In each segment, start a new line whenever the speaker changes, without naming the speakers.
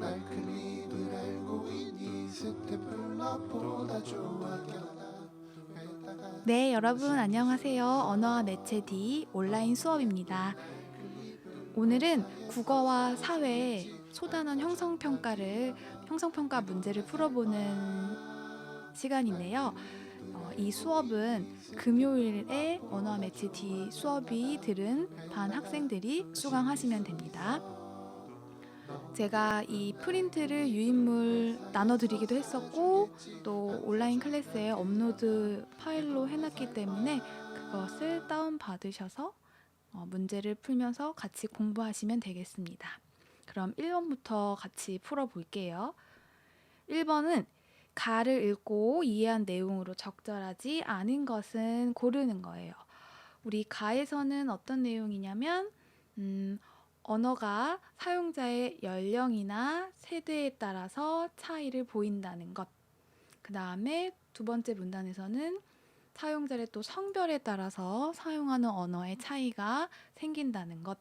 날 그림을 알고 있니 좋아하잖아 왜다가
네, 여러분 안녕하세요. 언어와 매체 D 온라인 수업입니다. 오늘은 국어와 사회 소단원 형성 평가를 형성 평가 문제를 풀어보는 시간인데요. 어, 이 수업은 금요일에 언어와 매체 D 수업이 들은 반 학생들이 수강하시면 됩니다. 제가 이 프린트를 유인물 나눠드리기도 했었고 또 온라인 클래스에 업로드 파일로 해놨기 때문에 그것을 다운 받으셔서 어, 문제를 풀면서 같이 공부하시면 되겠습니다. 그럼 1번부터 같이 풀어볼게요. 1번은 가를 읽고 이해한 내용으로 적절하지 않은 것은 고르는 거예요. 우리 가에서는 어떤 내용이냐면 음, 언어가 사용자의 연령이나 세대에 따라서 차이를 보인다는 것. 그 다음에 두 번째 문단에서는 사용자의 또 성별에 따라서 사용하는 언어의 차이가 생긴다는 것.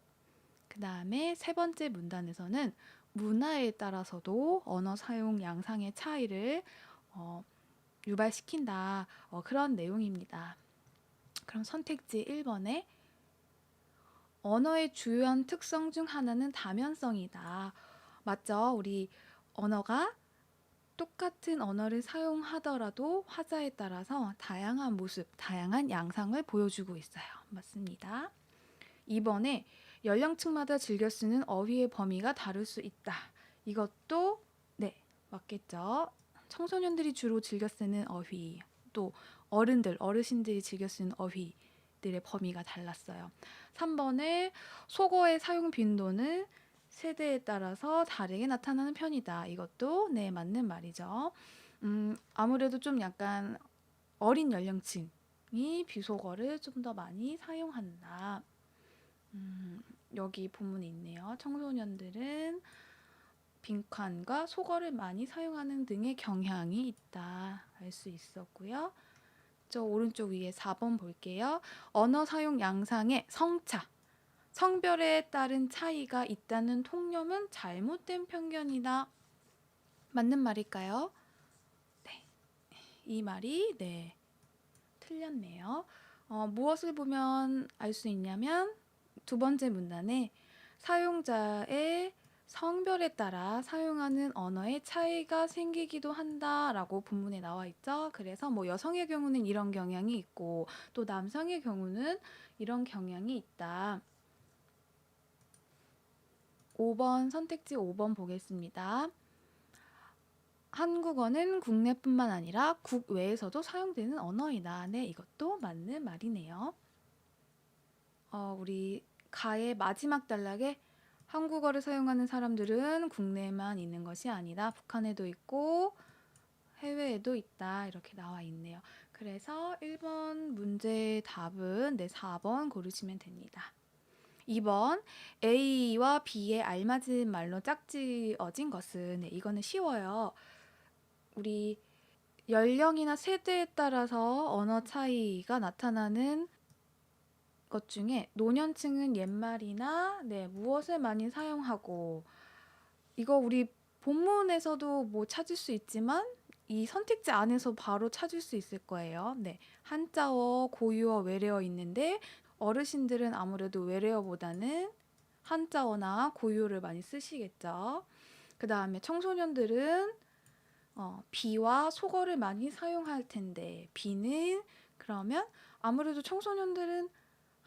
그 다음에 세 번째 문단에서는 문화에 따라서도 언어 사용 양상의 차이를 어, 유발시킨다. 어, 그런 내용입니다. 그럼 선택지 1번에 언어의 주요한 특성 중 하나는 다면성이다. 맞죠? 우리 언어가 똑같은 언어를 사용하더라도 화자에 따라서 다양한 모습, 다양한 양상을 보여주고 있어요. 맞습니다. 2번에 연령층마다 즐겨 쓰는 어휘의 범위가 다를 수 있다. 이것도 네, 맞겠죠. 청소년들이 주로 즐겨 쓰는 어휘, 또 어른들, 어르신들이 즐겨 쓰는 어휘 들의 범위가 달랐어요. 3번에 속어의 사용 빈도는 세대에 따라서 다르게 나타나는 편이다. 이것도 네, 맞는 말이죠. 음, 아무래도 좀 약간 어린 연령층이 비속어를 좀 더 많이 사용한다. 음, 여기 본문에 있네요. 청소년들은 빈칸과 속어를 많이 사용하는 등의 경향이 있다. 알 수 있었고요. 저 오른쪽 위에 4번 볼게요. 언어 사용 양상의 성차, 성별에 따른 차이가 있다는 통념은 잘못된 편견이다. 맞는 말일까요? 네. 이 말이 네. 틀렸네요. 어, 무엇을 보면 알 수 있냐면 두 번째 문단에 사용자의 성별에 따라 사용하는 언어의 차이가 생기기도 한다라고 본문에 나와 있죠. 그래서 뭐 여성의 경우는 이런 경향이 있고 또 남성의 경우는 이런 경향이 있다. 5번 선택지 5번 보겠습니다. 한국어는 국내뿐만 아니라 국외에서도 사용되는 언어이다. 네, 이것도 맞는 말이네요. 어, 우리 가의 마지막 단락에 한국어를 사용하는 사람들은 국내에만 있는 것이 아니다. 북한에도 있고 해외에도 있다. 이렇게 나와 있네요. 그래서 1번 문제의 답은 네, 4번 고르시면 됩니다. 2번 A와 B에 알맞은 말로 짝지어진 것은 네, 이거는 쉬워요. 우리 연령이나 세대에 따라서 언어 차이가 나타나는 것 중에 노년층은 옛말이나 네, 무엇을 많이 사용하고 이거 우리 본문에서도 뭐 찾을 수 있지만 이 선택지 안에서 바로 찾을 수 있을 거예요. 네. 한자어, 고유어, 외래어 있는데 어르신들은 아무래도 외래어보다는 한자어나 고유어를 많이 쓰시겠죠. 그 다음에 청소년들은 어, 비와 속어를 많이 사용할 텐데 비는 그러면 아무래도 청소년들은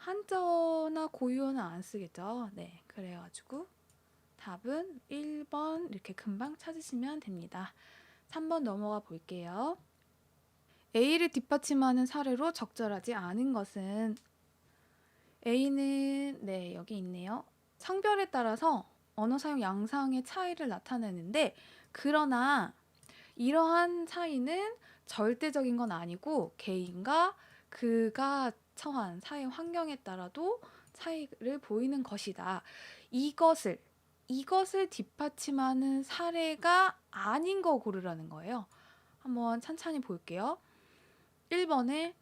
한자어나 고유어는 안 쓰겠죠. 네, 그래가지고 답은 1번 이렇게 금방 찾으시면 됩니다. 3번 넘어가 볼게요. A를 뒷받침하는 사례로 적절하지 않은 것은 A는 네 여기 있네요. 성별에 따라서 언어 사용 양상의 차이를 나타내는데 그러나 이러한 차이는 절대적인 건 아니고 개인과 그가 처한 사회 환경에 따라도 차이를 보이는 것이다. 이것을 이것을 뒷받침하는 사례가 아닌 거 고르라는 거예요. 한번 찬찬히 볼게요. 1번에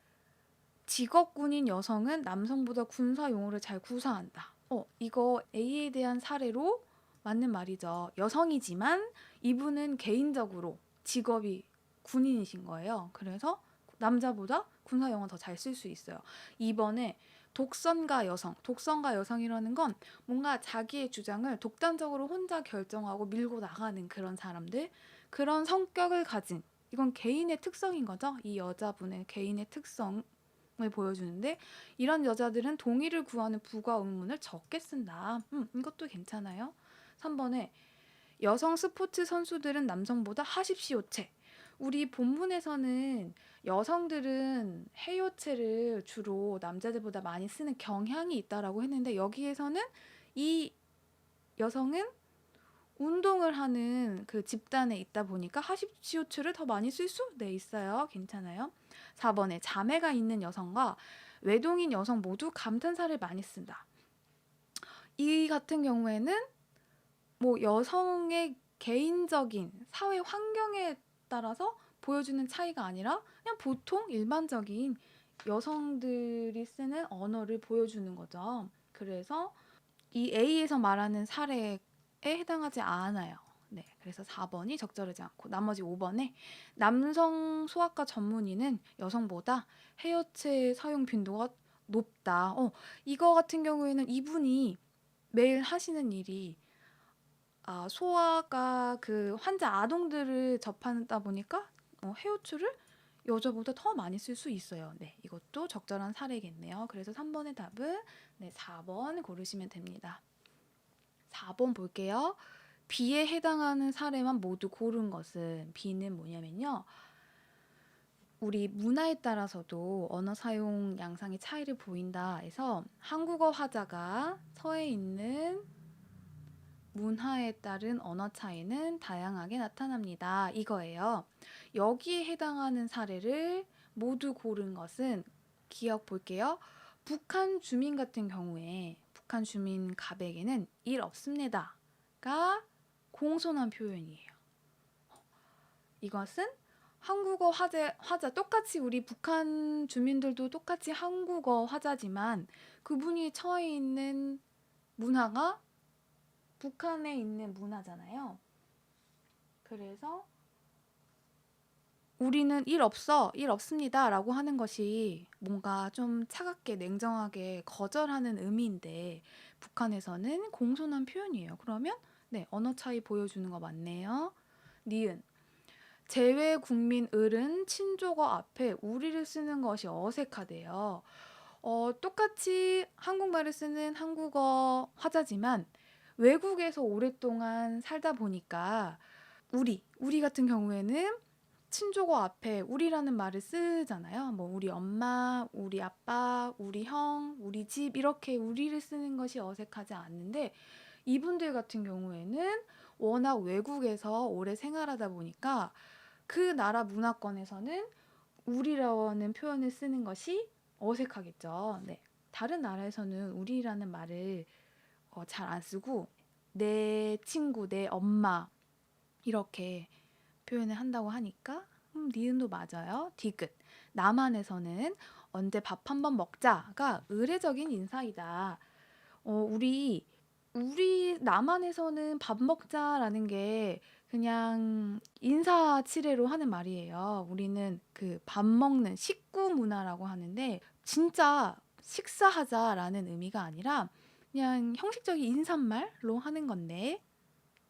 직업군인 여성은 남성보다 군사 용어를 잘 구사한다. 어, 이거 A에 대한 사례로 맞는 말이죠. 여성이지만 이분은 개인적으로 직업이 군인이신 거예요. 그래서 남자보다 군사 용어 더 잘 쓸 수 있어요. 2번에 독선가 여성. 독선가 여성이라는 건 뭔가 자기의 주장을 독단적으로 혼자 결정하고 밀고 나가는 그런 사람들. 그런 성격을 가진 이건 개인의 특성인 거죠. 이 여자분의 개인의 특성을 보여주는데 이런 여자들은 동의를 구하는 부가 의문을 적게 쓴다. 음, 이것도 괜찮아요. 3번에 여성 스포츠 선수들은 남성보다 하십시오체. 우리 본문에서는 여성들은 해요체를 주로 남자들보다 많이 쓰는 경향이 있다라고 했는데 여기에서는 이 여성은 운동을 하는 그 집단에 있다 보니까 하십시오체를 더 많이 쓸 수 네, 있어요. 괜찮아요. 4번에 자매가 있는 여성과 외동인 여성 모두 감탄사를 많이 쓴다. 이 같은 경우에는 뭐 여성의 개인적인 사회 환경에 따라서 보여주는 차이가 아니라 그냥 보통 일반적인 여성들이 쓰는 언어를 보여주는 거죠. 그래서 이 A에서 말하는 사례에 해당하지 않아요. 네, 그래서 4번이 적절하지 않고 나머지 5번에 남성 소아과 전문의는 여성보다 헤어체 사용 빈도가 높다. 어, 이거 같은 경우에는 이분이 매일 하시는 일이 아, 소아과 그 환자 아동들을 접하다 보니까 어, 헤어추를 여자보다 더 많이 쓸 수 있어요. 네, 이것도 적절한 사례겠네요. 그래서 3번의 답은 네, 4번 고르시면 됩니다. 4번 볼게요. B에 해당하는 사례만 모두 고른 것은 B는 뭐냐면요. 우리 문화에 따라서도 언어 사용 양상의 차이를 보인다 해서 한국어 화자가 서에 있는 문화에 따른 언어 차이는 다양하게 나타납니다. 이거예요. 여기에 해당하는 사례를 모두 고른 것은 기억 볼게요. 북한 주민 같은 경우에 북한 주민 가백에는 일 없습니다가 공손한 표현이에요. 이것은 한국어 화자, 화자 똑같이 우리 북한 주민들도 똑같이 한국어 화자지만 그분이 처해 있는 문화가 북한에 있는 문화잖아요. 그래서 우리는 일 없어, 일 없습니다 라고 하는 것이 뭔가 좀 차갑게 냉정하게 거절하는 의미인데 북한에서는 공손한 표현이에요. 그러면 네, 언어 차이 보여주는 거 맞네요. 니은 제외 국민 을은 친족어 앞에 우리를 쓰는 것이 어색하대요. 어, 똑같이 한국말을 쓰는 한국어 화자지만 외국에서 오랫동안 살다 보니까 우리, 우리 같은 경우에는 친족어 앞에 우리라는 말을 쓰잖아요. 뭐 우리 엄마, 우리 아빠, 우리 형, 우리 집 이렇게 우리를 쓰는 것이 어색하지 않는데 이분들 같은 경우에는 워낙 외국에서 오래 생활하다 보니까 그 나라 문화권에서는 우리라는 표현을 쓰는 것이 어색하겠죠. 네. 다른 나라에서는 우리라는 말을 어, 잘 안 쓰고 내 친구, 내 엄마 이렇게 표현을 한다고 하니까 음, 니은도 맞아요. 디귿. 남한에서는 언제 밥 한번 먹자가 의례적인 인사이다. 어, 우리 우리 남한에서는 밥 먹자라는 게 그냥 인사 치레로 하는 말이에요. 우리는 그 밥 먹는 식구 문화라고 하는데 진짜 식사하자라는 의미가 아니라 그냥 형식적인 인사말로 하는 건데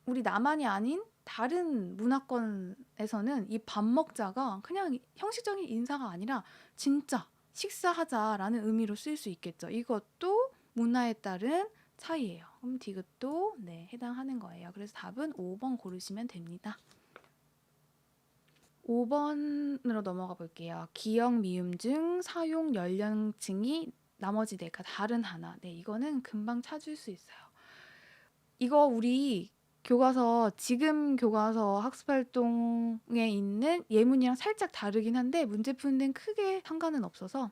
우리 남한이 아닌 다른 문화권에서는 이 밥 먹자가 그냥 형식적인 인사가 아니라 진짜 식사하자라는 의미로 쓰일 수 있겠죠. 이것도 문화에 따른 차이예요. 그럼 디귿도 네, 해당하는 거예요. 그래서 답은 5번 고르시면 됩니다. 5번으로 넘어가 볼게요. 기억 미음 중 사용 연령층이 나머지 네가 다른 하나. 네, 이거는 금방 찾을 수 있어요. 이거 우리 교과서 지금 교과서 학습 활동에 있는 예문이랑 살짝 다르긴 한데 문제 푸는 데는 크게 상관은 없어서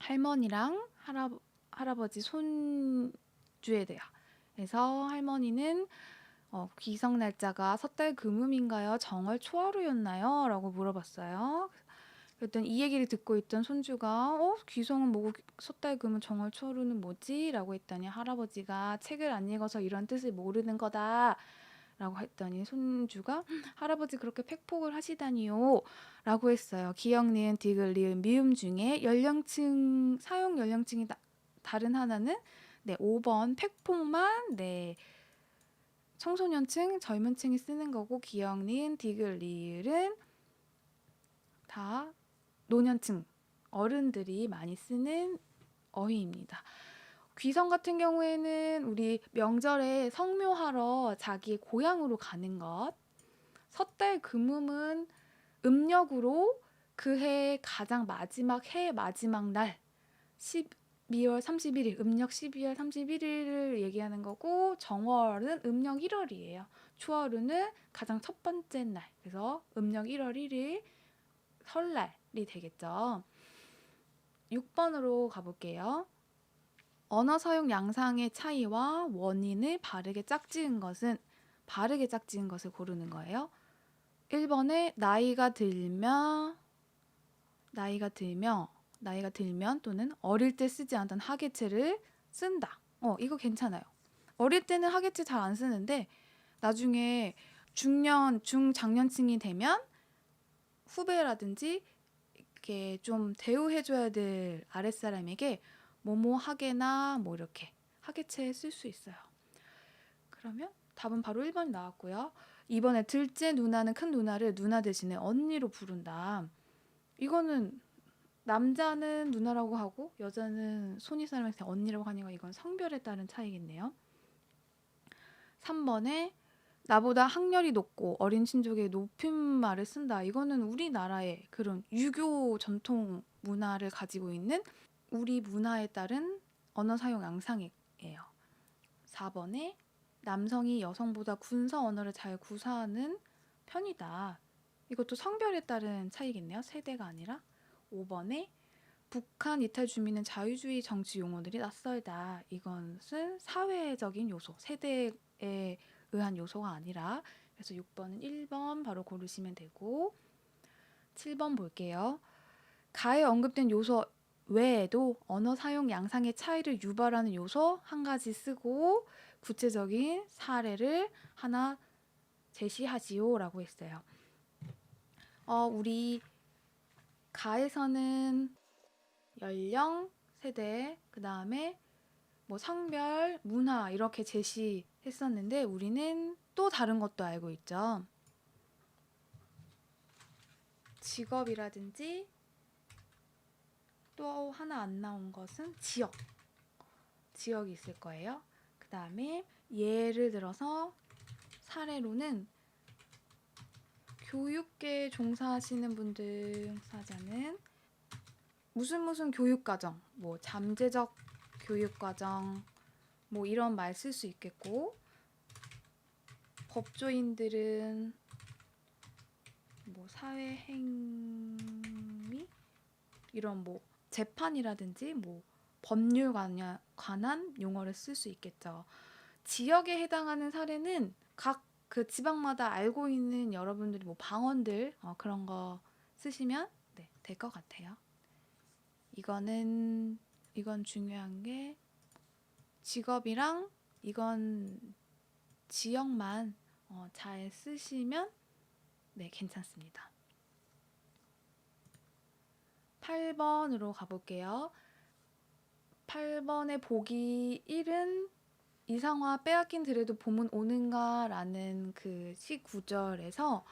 할머니랑 할아, 할아버지 손주에 대하 그래서 할머니는 어, 귀성 날짜가 섣달 금음인가요? 정월 초하루였나요? 라고 물어봤어요. 그랬더니 이 얘기를 듣고 있던 손주가 어 귀성은 뭐고 섣달 금은 정월 초루는 뭐지?라고 했더니 할아버지가 책을 안 읽어서 이런 뜻을 모르는 거다. 라고 했더니 손주가 할아버지 그렇게 팩폭을 하시다니요 라고 했어요. 기억, 니은, 디귿, 리은, 미음 중에 연령층 사용 연령층이 다, 다른 하나는 네 5번 팩폭만 네 청소년층 젊은 층이 쓰는 거고 기억, 니은, 디귿, 리을은 다 노년층 어른들이 많이 쓰는 어휘입니다. 귀성 같은 경우에는 우리 명절에 성묘하러 자기 고향으로 가는 것. 섣달 금음은 음력으로 그해 가장 마지막 해 마지막 날 12월 31일 음력 12월 31일을 얘기하는 거고 정월은 음력 1월이에요. 추월은 가장 첫 번째 날. 그래서 음력 1월 1일 설날이 되겠죠. 6번으로 가볼게요. 언어 사용 양상의 차이와 원인을 바르게 짝지은 것은 바르게 짝지은 것을 고르는 거예요. 1번에 나이가 들며 나이가 들며 나이가 들면 또는 어릴 때 쓰지 않던 하계체를 쓴다. 어, 이거 괜찮아요. 어릴 때는 하계체 잘 안 쓰는데 나중에 중년, 중장년층이 되면 후배라든지 이렇게 좀 대우해줘야 될 아랫사람에게 뭐뭐 하게나 뭐 이렇게 하계체에 쓸 수 있어요. 그러면 답은 바로 1번이 나왔고요. 2번에 둘째 누나는 큰 누나를 누나 대신에 언니로 부른다. 이거는 남자는 누나라고 하고 여자는 손이 사람한테 언니라고 하니까 이건 성별에 따른 차이겠네요. 3번에 나보다 학렬이 높고 어린 친족의 높임말을 쓴다. 이거는 우리나라의 그런 유교 전통 문화를 가지고 있는 우리 문화에 따른 언어 사용 양상이에요. 4번에 남성이 여성보다 군사 언어를 잘 구사하는 편이다. 이것도 성별에 따른 차이겠네요. 세대가 아니라. 5번에 북한 이탈 주민은 자유주의 정치 용어들이 낯설다. 이것은 사회적인 요소, 세대에 의한 요소가 아니라 그래서 6번은 1번 바로 고르시면 되고 7번 볼게요. 가에 언급된 요소 외에도 언어 사용 양상의 차이를 유발하는 요소 한 가지 쓰고 구체적인 사례를 하나 제시하지요라고 했어요. 어, 우리 가에서는 연령, 세대, 그 다음에 뭐 성별, 문화 이렇게 제시 했었는데 우리는 또 다른 것도 알고 있죠. 직업이라든지 또 하나 안 나온 것은 지역. 지역이 있을 거예요. 그 다음에 예를 들어서 사례로는 교육계에 종사하시는 분들 사자는 무슨 무슨 교육과정, 뭐 잠재적 교육과정, 뭐 이런 말 쓸 수 있겠고 법조인들은 뭐 사회 행위 이런 뭐 재판이라든지 뭐 법률 관한 용어를 쓸 수 있겠죠. 지역에 해당하는 사례는 각 그 지방마다 알고 있는 여러분들이 뭐 방언들 어, 그런 거 쓰시면 네, 될 것 같아요. 이거는 이건 중요한 게 직업이랑 이건 지역만 어, 잘 쓰시면 네, 괜찮습니다. 8번으로 가볼게요. 8번의 보기 1은 이상화 빼앗긴 드레도 봄은 오는가 라는 그 시 구절에서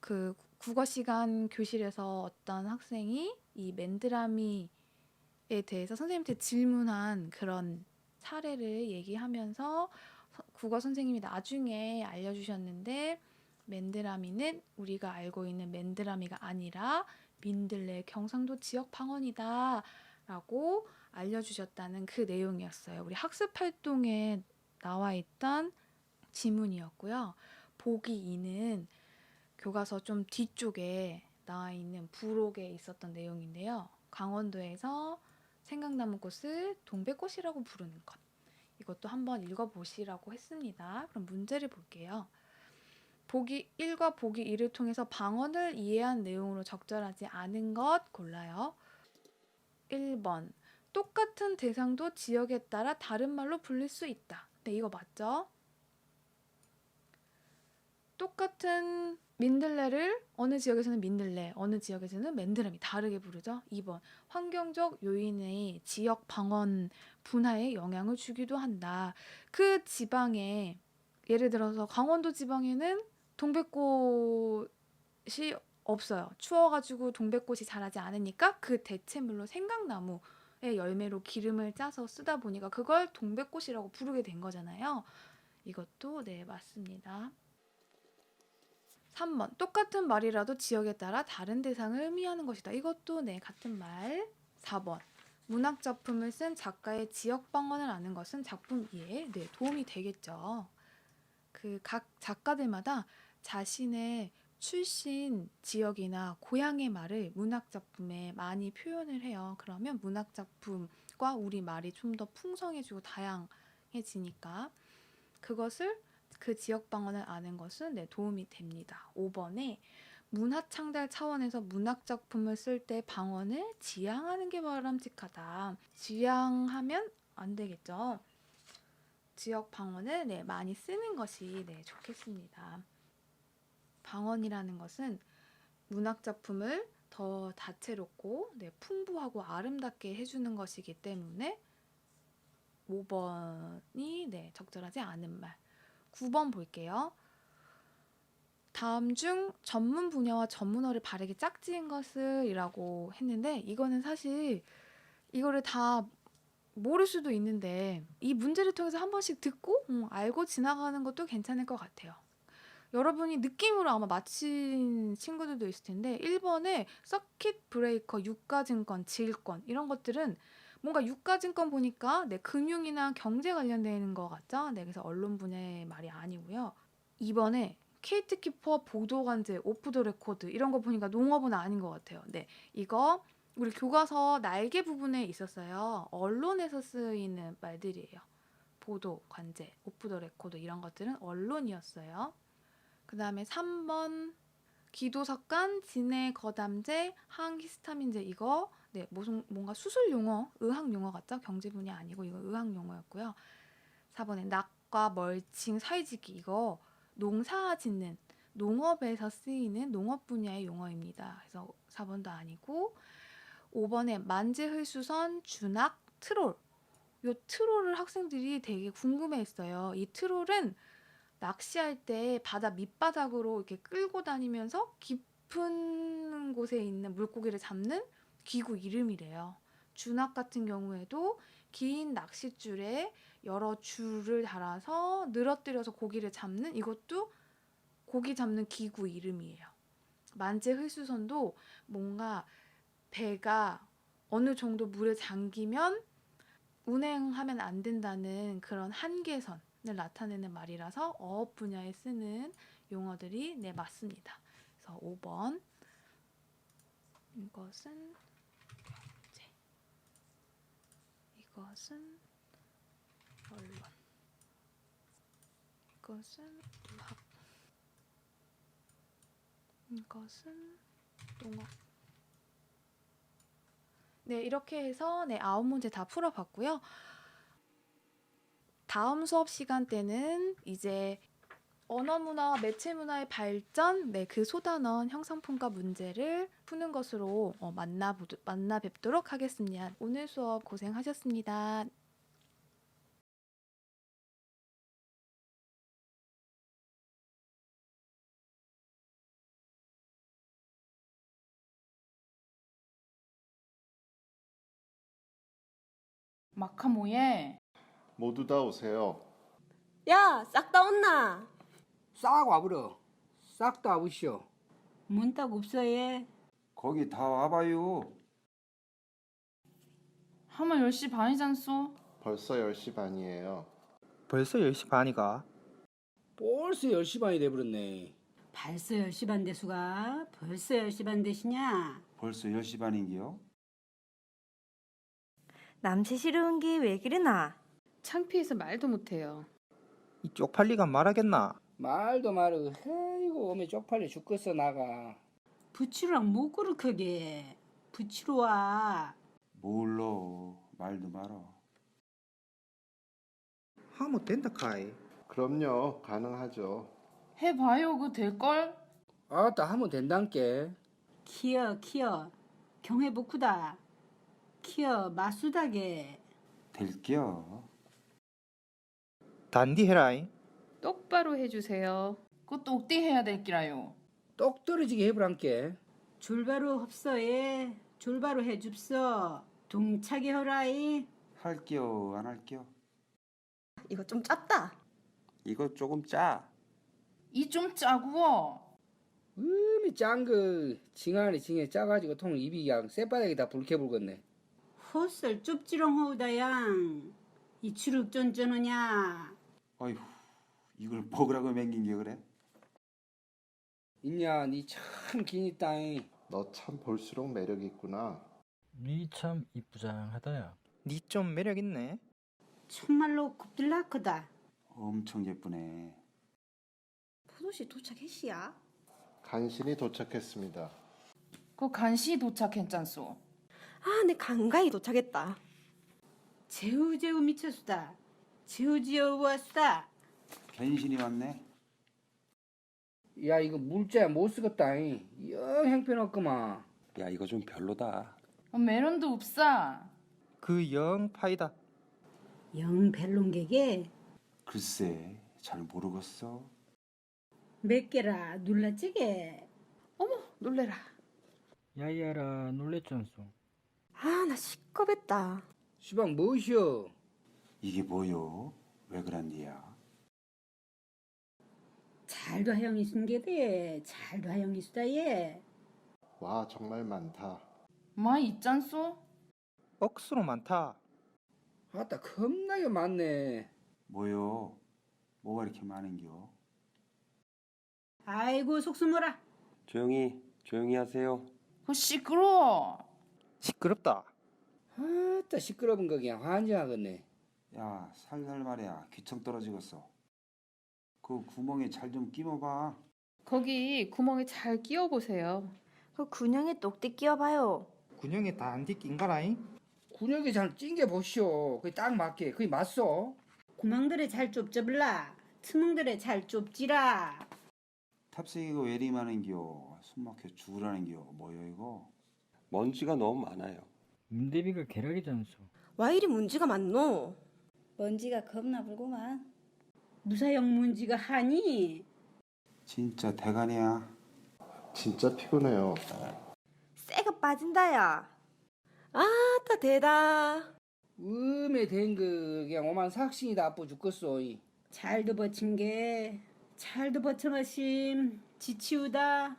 그 국어 시간 교실에서 어떤 학생이 이 맨드라미에 대해서 선생님한테 질문한 그런 사례를 얘기하면서 서- 국어 선생님이 나중에 알려주셨는데 맨드라미는 우리가 알고 있는 맨드라미가 아니라 민들레 경상도 지역 방언이다 라고 알려주셨다는 그 내용이었어요. 우리 학습 활동에 나와 있던 지문이었고요. 보기 2는 교과서 좀 뒤쪽에 나와 있는 부록에 있었던 내용인데요. 강원도에서 생강나무 꽃을 동백꽃이라고 부르는 것. 이것도 한번 읽어보시라고 했습니다. 그럼 문제를 볼게요. 보기 1과 보기 2를 통해서 방언을 이해한 내용으로 적절하지 않은 것 골라요. 1번. 똑같은 대상도 지역에 따라 다른 말로 불릴 수 있다. 네, 이거 맞죠? 똑같은 민들레를 어느 지역에서는 민들레, 어느 지역에서는 맨드레미 다르게 부르죠. 2번. 환경적 요인의 지역 방언 분화에 영향을 주기도 한다. 그 지방에 예를 들어서 강원도 지방에는 동백꽃이 없어요. 추워가지고 동백꽃이 자라지 않으니까 그 대체물로 생강나무의 열매로 기름을 짜서 쓰다 보니까 그걸 동백꽃이라고 부르게 된 거잖아요. 이것도 네 맞습니다. 3번 똑같은 말이라도 지역에 따라 다른 대상을 의미하는 것이다. 이것도 네 같은 말. 4번 문학 작품을 쓴 작가의 지역 방언을 아는 것은 작품 이해에 네, 도움이 되겠죠. 그 각 작가들마다 자신의 출신 지역이나 고향의 말을 문학 작품에 많이 표현을 해요. 그러면 문학 작품과 우리 말이 좀 더 풍성해지고 다양해지니까 그것을 그 지역 방언을 아는 것은 네, 도움이 됩니다. 5번에 문화 창달 차원에서 문학 작품을 쓸 때 방언을 지향하는 게 바람직하다. 지향하면 안 되겠죠. 지역 방언을 네, 많이 쓰는 것이 네, 좋겠습니다. 방언이라는 것은 문학 작품을 더 다채롭고 네, 풍부하고 아름답게 해주는 것이기 때문에 5번이 네, 적절하지 않은 말. 9번 볼게요. 다음 중 전문 분야와 전문어를 바르게 짝지은 것을이라고 했는데 이거는 사실 이거를 다 모를 수도 있는데 이 문제를 통해서 한 번씩 듣고 음, 알고 지나가는 것도 괜찮을 것 같아요. 여러분이 느낌으로 아마 맞힌 친구들도 있을 텐데 1번에 서킷 브레이커, 유가증권, 질권 이런 것들은 뭔가 유가증권 보니까 네, 금융이나 경제 관련되는 것 같죠? 네, 그래서 언론 분야의 말이 아니고요. 2번에 케이트키퍼, 보도관제, 오프 더 레코드 이런 거 보니까 농업은 아닌 것 같아요. 네, 이거 우리 교과서 날개 부분에 있었어요. 언론에서 쓰이는 말들이에요. 보도, 관제, 오프 더 레코드 이런 것들은 언론이었어요. 그 다음에 3번 기도석간, 진해 거담제, 항히스타민제 이거 네 뭔가 수술 용어, 의학 용어 같죠? 경제 분야 아니고 이거 의학 용어였고요. 4번에 낙과 멀칭, 사이지기 이거 농사 짓는 농업에서 쓰이는 농업 분야의 용어입니다. 그래서 4번도 아니고 5번에 만재흐수선, 준악, 트롤. 요 트롤을 학생들이 되게 궁금해했어요. 이 트롤은 낚시할 때 바다 밑바닥으로 이렇게 끌고 다니면서 깊은 곳에 있는 물고기를 잡는 기구 이름이래요. 준악 같은 경우에도 긴 낚싯줄에 여러 줄을 달아서 늘어뜨려서 고기를 잡는 이것도 고기 잡는 기구 이름이에요. 만재 흘수선도 뭔가 배가 어느 정도 물에 잠기면 운행하면 안 된다는 그런 한계선을 나타내는 말이라서 어업 분야에 쓰는 용어들이 네 맞습니다. 그래서 5번 이것은 경제 이것은 언론 이것은 의학 이것은 농업 네 이렇게 해서 네 아홉 문제 다 풀어봤고요. 다음 수업 시간 때는 이제 언어 문화, 매체 문화의 발전, 네, 그 소단원 형상평가 문제를 푸는 것으로 어, 만나 보 만나 뵙도록 하겠습니다. 오늘 수업 고생하셨습니다.
마카모예
모두 다 오세요.
야, 싹 다 온나?
싹 와버려. 싹 다 와보시오.
문 딱 없어 얘.
거기 다 와봐요.
하면 10시 반이잖소
벌써 10시 반이에요.
벌써 10시 반이가?
벌써 10시 반이 돼버렸네.
벌써 10시 반 대수가 벌써 10시 반 대시냐?
벌써 10시 반인기요?
남체 싫은 게 왜 그러나?
창피해서 말도 못해요.
이 쪽팔리가 말하겠나?
말도 말고 헤이고 오면 쪽팔려 죽겠어 나가.
부치로랑 못 그렇게 부치로 와.
몰라. 말도 말어.
하면 된다 카이.
그럼요, 가능하죠.
해봐요 그 될걸?
아따 하면 된단께.
키어 키어 경회복구다. 키어 마수다게.
될겨.
단디 해라잉.
똑바로 해주세요.
그 똑띠 해야 될 기라요.
똑 떨어지게 해보란께.
줄바로 흡서에 줄바로 해줍서. 동차게 허라이.
할겨 안 할겨?
이거 좀 짭다.
이거 조금 짜.
이 좀 짜구어.
음이 짠거 징하네 징해 짜가지고 통 입이 그냥 쌔바닥에 다 불켜 불겠네.
호슬 좁지렁 호우다양. 이 추룩 쫀쫀하냐.
어휴. 이걸 먹으라고 맹긴 게 그래?
있냐 니참 기니 땅이.
너 참 볼수록 매력 있구나.
니 참 이쁘장하다야.
니 좀 매력 있네.
정말로 곱들락하다.
엄청 예쁘네.
포도씨 도착했시야.
간신히 도착했습니다.
그 간시 도착했잖소.
아, 내 간가히 도착했다.
제우제우 미쳤수다. 제우지어 왔수다.
변신이 왔네.
야 이거 물자야 못 쓰겠다 잉. 영 행편없구만.
야 이거 좀 별로다.
어, 메론도 없사.
그 영 파이다.
영 벨롱객에
글쎄 잘 모르겠어.
몇 개라 눌라찌게.
놀래라.
야이야라 놀랬잖소.
아, 나 시겁했다.
시방 무엇이여?
이게 뭐요? 왜 그런디야?
잘도 하영이 순게대. 잘도 하영이 수다 예.
와, 정말 많다.
마 있잖소?
억수로 많다.
아따 겁나게 많네.
뭐요? 뭐가 이렇게 많은겨?
아이고 속수모라.
조용히 조용히 하세요.
그 시끄러워.
시끄럽다.
아따 시끄러운 거 그냥 환장하겠네.
야 살살 말이야 귀청 떨어지겠어. 그 구멍에 잘 좀 끼워봐.
거기 구멍에 잘 끼워 보세요.
그 군형에 똑띠 끼워봐요.
군형에 단디 낀가라잉.
군역이 잘 찡겨 보시오. 그게 딱 맞게. 그게 맞소.
구멍들에 잘 좁잡을라. 트멍들에 잘 좁지라.
이리 많은겨? 숨막혀 죽으라는겨. 뭐여 이거?
먼지가 너무 많아요.
문대비가 개락이잖소.
와 이리 문제가 많노?
먼지가 겁나 불구만.
무사형 문지가 하니.
진짜 대간이야.
진짜 피곤해요.
쇠가 빠진다야. 아따 대다.
음에 된거 그냥 오만 삭신이 다 아프 죽겠어. 이.
잘도 버친 게. 잘도 버텨마심. 지치우다.